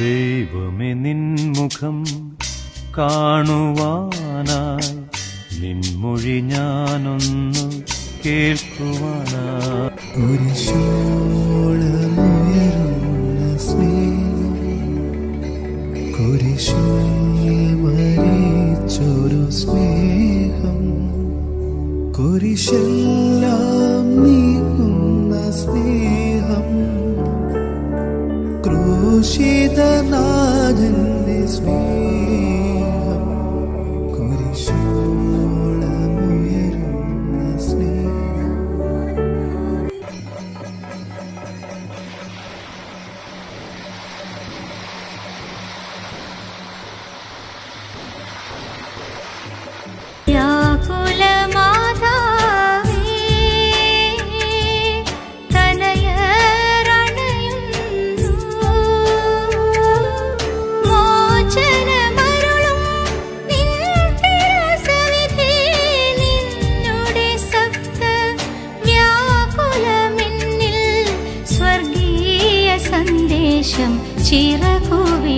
ദൈവമേ നിൻമുഖം കാണുവാനായി നിൻമൊഴി ഞാനൊന്നു കേൾക്കുവാനായി കുരിശോളമുയരുന്ന സ്നേഹം കുരിശിൽ സ്നേഹം. ക്രൂശിതനാഥന്റെ സ്നേഹം കുരിശോളമുയരുന്ന സന്ദേശം ചിറകുവിടർത്തി